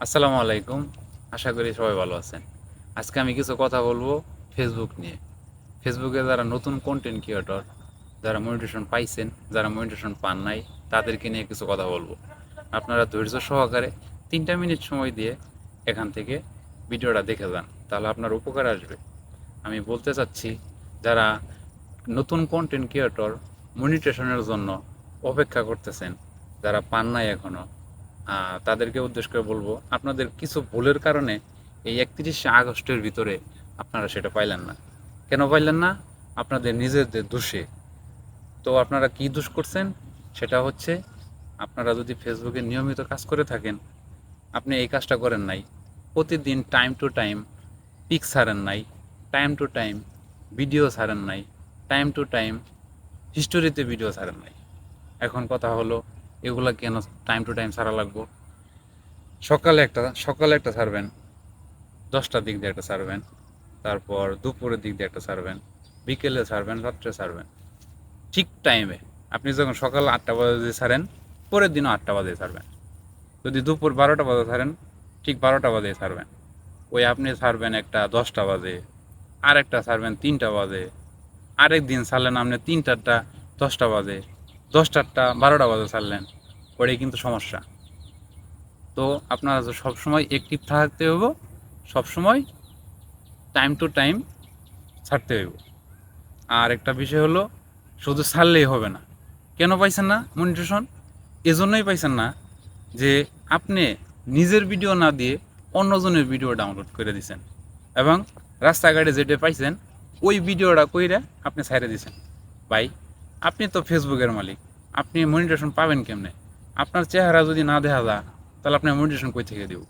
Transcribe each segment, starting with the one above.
আসসালামু আলাইকুম। আশা করি সবাই ভালো আছেন। আজকে আমি কিছু কথা বলব ফেসবুক নিয়ে। ফেসবুকে যারা নতুন কন্টেন্ট ক্রিয়েটর যারা মনিটেশন পাইছেন যারা মনিটেশন পান নাই তাদেরকে নিয়ে কিছু কথা বলব। আপনারা ধৈর্য সহকারে তিনটা মিনিট সময় দিয়ে এখান থেকে ভিডিওটা দেখে যান তাহলে আপনার উপকার আসবে। আমি বলতে চাচ্ছি যারা নতুন কন্টেন্ট ক্রিয়েটর মনিটেশনের জন্য অপেক্ষা করতেছেন যারা পান নাই এখনও আহ, তাদেরকে উদ্দেশ্য করে বলব, আপনাদের কিছু ভুলের কারণে এই একত্রিশে আগস্টের ভিতরে আপনারা সেটা পাইলেন না। কেন পাইলেন না? আপনাদের নিজেদের দোষে। তো আপনারা কি দোষ করছেন? সেটা হচ্ছে আপনারা যদি ফেসবুকে নিয়মিত কাজ করে থাকেন, আপনি এই কাজটা করেন নাই। প্রতিদিন টাইম টু টাইম পিক ছাড়েন নাই টাইম টু টাইম ভিডিও ছাড়েন নাই টাইম টু টাইম হিস্টোরিতে ভিডিও ছাড়েন নাই। এখন কথা হলো এগুলা কেন টাইম টু টাইম ছাড়া লাগবো? সকালে একটা সকালে একটা ছাড়বেন, দশটার দিক দিয়ে একটা ছাড়বেন, তারপর দুপুরের দিক দিয়ে একটা ছাড়বেন, বিকেলে ছাড়বেন, রাত্রে ছাড়বেন। ঠিক টাইমে আপনি যখন সকাল আটটা বাজে ছাড়েন, পরের দিনও আটটা বাজে ছাড়বেন। যদি দুপুর বারোটা বাজে ছাড়েন, ঠিক বারোটা বাজে ছাড়বেন। ওই আপনি ছাড়বেন একটা দশটা বাজে আর একটা ছাড়বেন তিনটা বাজে, আরেক দিন ছাড়লেন আপনি তিনটারটা দশটা বাজে দশটারটা, বারোটা বাজে ছাড়লেন ওটাই কিন্তু সমস্যা। তো আপনারা সবসময় অ্যাক্টিভ থাকতে হইব, সবসময় টাইম টু টাইম ছাড়তে হইব। আর একটা বিষয় হলো, শুধু ছাড়লেই হবে না। কেন পাইছেন না মনিটেশন এজন্যই পাইছেন না যে আপনি নিজের ভিডিও না দিয়ে অন্যজনের ভিডিও ডাউনলোড করে দিছেন। এবং রাস্তাঘাটে যেটা পাইছেন, ওই ভিডিওটা কইরা আপনি ছাইড়ে দিছেন। ভাই আপনি তো ফেসবুকের মালিক। আপনি মনিটেশন পাবেন কেমনে? আপনার চেহারা যদি না দেখা যায়, তাহলে আপনি মনিটেশন কই থেকে দিব?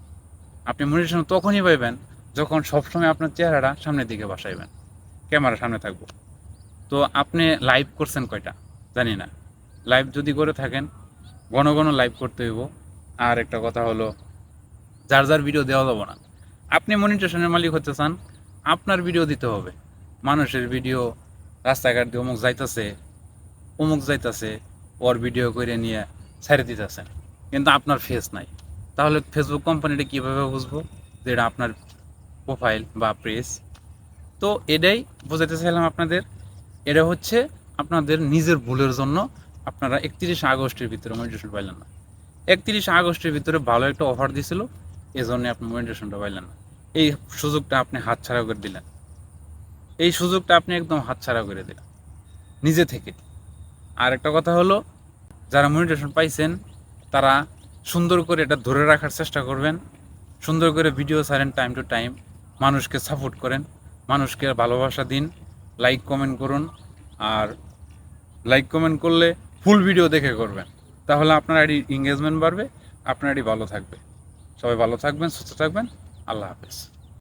আপনি মনিটেশন তখনই পাইবেন যখন সবসময় আপনার চেহারাটা সামনের দিকে বসাইবেন ক্যামেরা সামনে থাকব। তো আপনি লাইভ করছেন কয়টা? জানি না। লাইভ যদি করে থাকেন, ঘন ঘন লাইভ করতে হইব। আর একটা কথা হলো, যার যার ভিডিও দেওয়া যাব না। আপনি মনিটেশনের মালিক হতে চান, আপনার ভিডিও দিতে হবে। মানুষের ভিডিও রাস্তাঘাট দিয়ে অমুক যাইতেছে অমুক যাইতেছে, ওর ভিডিও করে নিয়ে ছেড়ে দিতেছেন কিন্তু আপনার ফেস নাই। তাহলে ফেসবুক কোম্পানিটা কীভাবে বুঝব যে এটা আপনার প্রোফাইল বা প্রেস তো এটাই বোঝাতে চাইলাম আপনাদের। এটা হচ্ছে আপনাদের নিজের ভুলের জন্য আপনারা একত্রিশে আগস্টের ভিতরে মনিটেশন পাইলেন না। একত্রিশে আগস্টের ভিতরে ভালো একটা অফার দিছিল এই জন্য আপনি মনিটেশনটা পাইলেন না। এই সুযোগটা আপনি হাতছাড়া করে দিলেন। এই সুযোগটা আপনি একদম হাতছাড়া করে দিলেন। নিজে থেকে। আর একটা কথা হলো, যারা মনিটেশন পাইছেন, তারা সুন্দর করে এটা ধরে রাখার চেষ্টা করবেন। সুন্দর করে ভিডিও ছাড়েন টাইম টু টাইম মানুষকে সাপোর্ট করেন, মানুষকে ভালোবাসা দিন লাইক কমেন্ট করুন, আর লাইক কমেন্ট করলে ফুল ভিডিও দেখে করবেন। তাহলে আপনার আইডি এঙ্গেজমেন্ট বাড়বে, আপনার আইডি ভালো থাকবে। সবাই ভালো থাকবেন, সুস্থ থাকবেন, আল্লাহ হাফেজ।